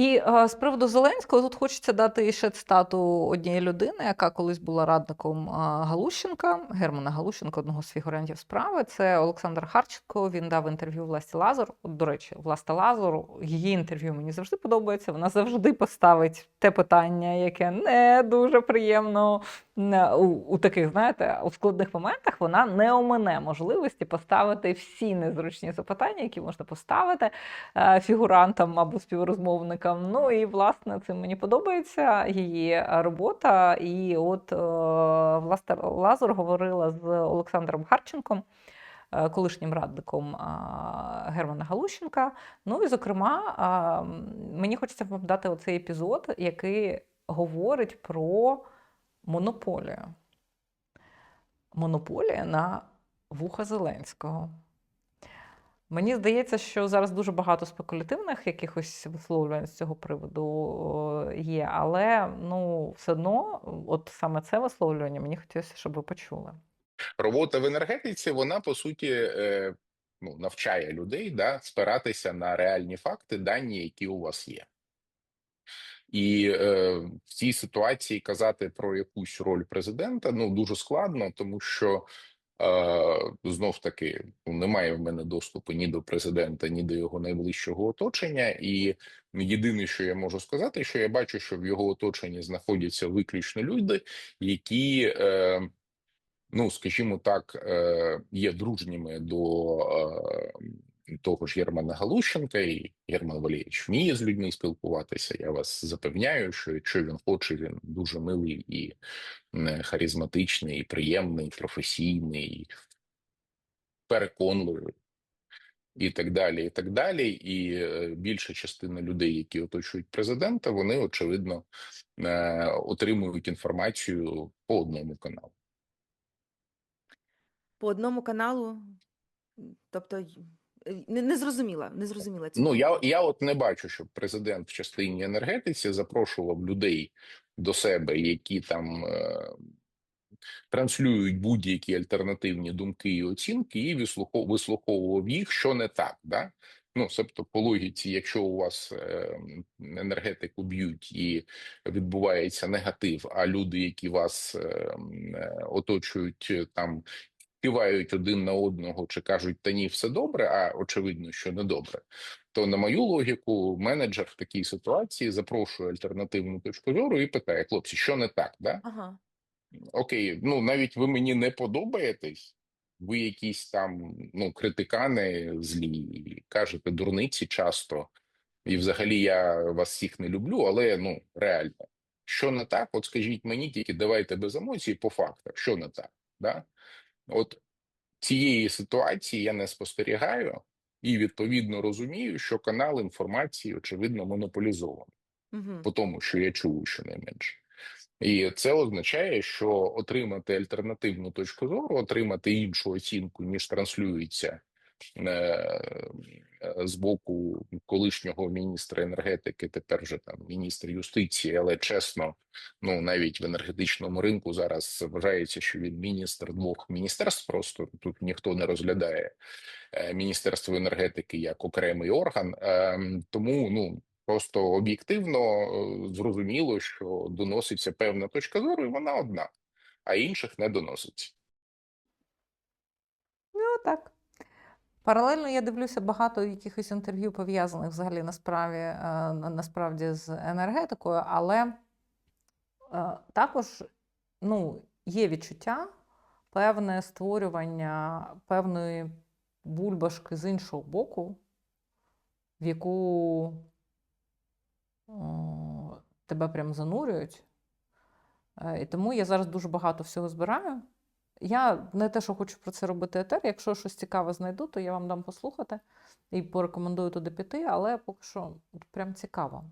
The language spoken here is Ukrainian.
І е, з приводу Зеленського тут хочеться дати ще цитату однієї людини, яка колись була радником е, Галущенка, Германа Галущенка, одного з фігурантів справи. Це Олександр Харченко. Він дав інтерв'ю Власті Лазар. От, до речі, Власта Лазару, її інтерв'ю мені завжди подобається. Вона завжди поставить те питання, яке не дуже приємно у, у таких, знаєте, у складних моментах. Вона не омине можливості поставити всі незручні запитання, які можна поставити е, фігурантам або співрозмовникам. Ну і власне цим мені подобається її е, робота. І от е, власне Лазар говорила з Олександром Харченком. е, Колишнім радником Германа Галущенка. Ну і, зокрема, мені хочеться вам дати оцей епізод, який говорить про монополію. Монополія на вуха Зеленського. Мені здається, що зараз дуже багато спекулятивних якихось висловлювань з цього приводу є, але ну, все одно, от саме це висловлювання мені хотілося, щоб ви почули. робота в енергетиці, вона по суті е, ну, навчає людей да, спиратися на реальні факти, дані, які у вас є. І е, в цій ситуації казати про якусь роль президента ну дуже складно, тому що е, знов таки ну, немає в мене доступу ні до президента, ні до його найближчого оточення. І єдине, що я можу сказати, що я бачу, що в його оточенні знаходяться виключно люди, які. Е, ну скажімо так, е, є дружніми до е, того ж Єрмана Галущенка, і Герман Валерійович вміє з людьми спілкуватися. Я вас запевняю, що якщо він хоче, він дуже милий і харизматичний, і приємний, професійний, переконливий. І так далі, і так далі. І е, більша частина людей, які оточують президента, вони очевидно е, отримують інформацію по одному каналу. По одному каналу, тобто не, не зрозуміла, не зрозуміла цього. Ну я, я от не бачу, щоб президент в частині енергетиці запрошував людей до себе, які там е, транслюють будь-які альтернативні думки і оцінки, і вислухов- вислуховував їх, що не так. Да? Ну, тобто, по логіці, якщо у вас е, енергетику б'ють і відбувається негатив, а люди, які вас е, е, оточують, там кивають один на одного чи кажуть, та ні, все добре, а очевидно, що не добре. То на мою логіку, менеджер в такій ситуації запрошує альтернативну точку зору і питає: хлопці, що не так? Да? Ага. Окей, ну навіть ви мені не подобаєтесь. Ви якісь там ну критикани злі, кажете дурниці часто, і взагалі я вас всіх не люблю, але ну реально, що не так? От скажіть мені, тільки давайте без емоцій по фактах, що не так, да? От цієї ситуації я не спостерігаю і відповідно розумію, що канал інформації очевидно монополізований Угу. по тому, що я чув щонайменше. І це означає, що отримати альтернативну точку зору, отримати іншу оцінку, ніж транслюється з боку колишнього міністра енергетики, тепер вже там міністр юстиції, але чесно, ну навіть в енергетичному ринку зараз вважається, що він міністр двох міністерств. Просто тут ніхто не розглядає е, міністерство енергетики як окремий орган. Ем, Тому ну просто об'єктивно е, зрозуміло, що доноситься певна точка зору, і вона одна, а інших не доноситься. Ну так. Паралельно я дивлюся багато якихось інтерв'ю пов'язаних взагалі насправді, е, насправді з енергетикою, але е, також ну, є відчуття певне створювання певної бульбашки з іншого боку, в яку тебе прям занурюють. Е, І тому я зараз дуже багато всього збираю. Я не те, що хочу про це робити етер. Якщо щось цікаве знайду, то я вам дам послухати і порекомендую туди піти, але поки що прям цікаво.